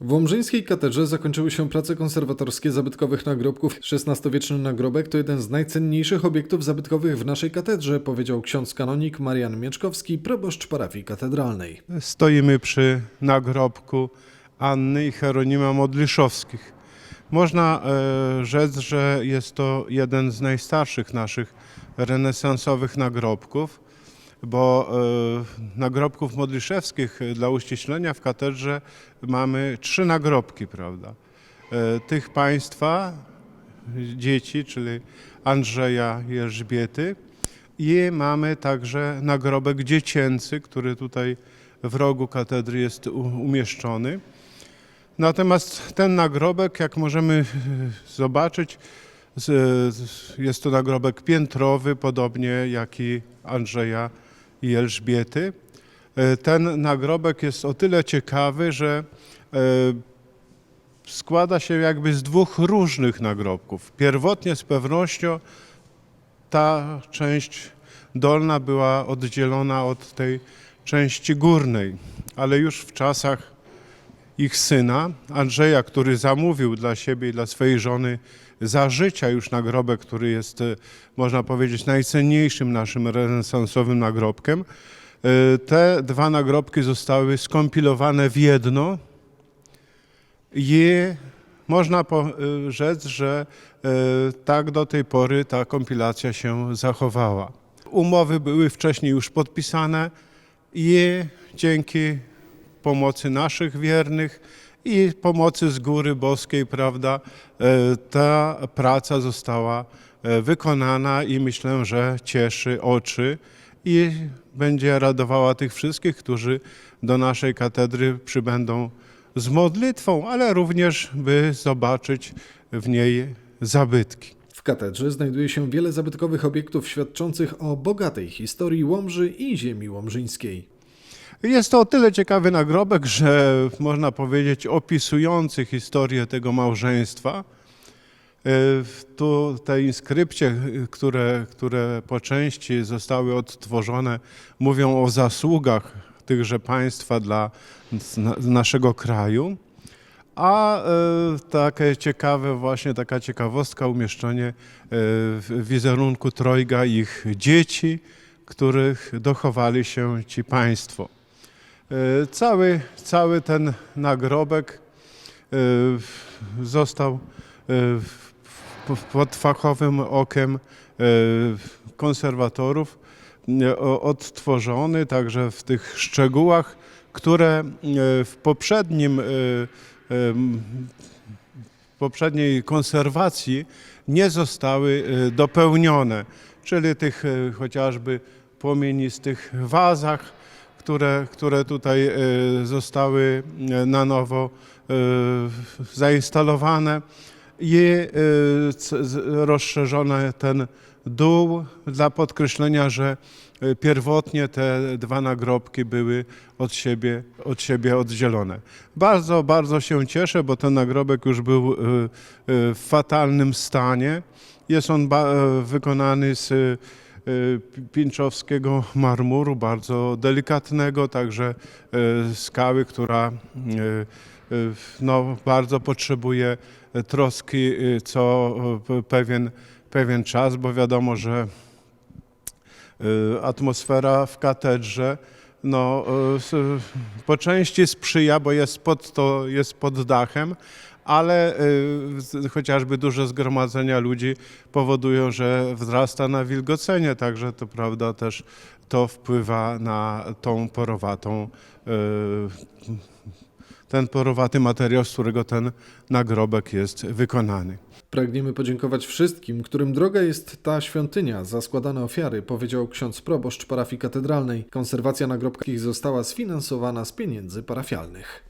W Łomżyńskiej katedrze zakończyły się prace konserwatorskie zabytkowych nagrobków. XVI-wieczny nagrobek to jeden z najcenniejszych obiektów zabytkowych w naszej katedrze, powiedział ksiądz kanonik Marian Mieczkowski, proboszcz parafii katedralnej. Stoimy przy nagrobku Anny i Hieronima Modliszowskich. Można e, rzec, że jest to jeden z najstarszych naszych renesansowych nagrobków, bo e, nagrobków modliszewskich dla uściślenia w katedrze mamy trzy nagrobki, prawda? E, tych państwa, dzieci, czyli Andrzeja i Elżbiety i mamy także nagrobek dziecięcy, który tutaj w rogu katedry jest umieszczony. Natomiast ten nagrobek, jak możemy e, zobaczyć, jest to nagrobek piętrowy, podobnie jak i Andrzeja i Elżbiety. E, Ten nagrobek jest o tyle ciekawy, że e, składa się jakby z dwóch różnych nagrobków. Pierwotnie z pewnością ta część dolna była oddzielona od tej części górnej, ale już w czasach ich syna, Andrzeja, który zamówił dla siebie i dla swojej żony za życia już nagrobek, który jest, e, można powiedzieć, najcenniejszym naszym renesansowym nagrobkiem. E, Te dwa nagrobki zostały skompilowane w jedno i można rzec, że e, tak do tej pory ta kompilacja się zachowała. Umowy były wcześniej już podpisane i dzięki pomocy naszych wiernych i pomocy z góry boskiej, prawda, e, ta praca została e, wykonana i myślę, że cieszy oczy i będzie radowała tych wszystkich, którzy do naszej katedry przybędą z modlitwą, ale również by zobaczyć w niej zabytki. W katedrze znajduje się wiele zabytkowych obiektów świadczących o bogatej historii Łomży i ziemi łomżyńskiej. Jest to o tyle ciekawy nagrobek, że można powiedzieć opisujący historię tego małżeństwa. E, Tu te inskrypcje, które, które po części zostały odtworzone, mówią o zasługach tychże państwa dla naszego kraju. A e, takie ciekawe, właśnie taka ciekawostka, umieszczenie e, w wizerunku trojga ich dzieci, których dochowali się ci państwo. E, Cały, cały ten nagrobek e, został e, pod fachowym okiem konserwatorów odtworzony, także w tych szczegółach, które w poprzednim poprzedniej konserwacji nie zostały dopełnione, czyli tych chociażby płomienistych wazach, które, które tutaj e, zostały e, na nowo e, zainstalowane i rozszerzone ten dół dla podkreślenia, że pierwotnie te dwa nagrobki były od siebie, od siebie oddzielone. Bardzo, bardzo się cieszę, bo ten nagrobek już był w fatalnym stanie. Jest on wykonany z e, pinczowskiego marmuru, bardzo delikatnego, także e, skały, która e, no, bardzo potrzebuje troski co pewien, pewien czas, bo wiadomo, że atmosfera w katedrze no, po części sprzyja, bo jest pod, to, jest pod dachem, ale z- chociażby duże zgromadzenia ludzi powodują, że wzrasta nawilgocenie, także to prawda też to wpływa na tą porowatą, e, ten porowaty materiał, z którego ten nagrobek jest wykonany. Pragniemy podziękować wszystkim, którym droga jest ta świątynia za składane ofiary, powiedział ksiądz proboszcz parafii katedralnej. Konserwacja nagrobkich została sfinansowana z pieniędzy parafialnych.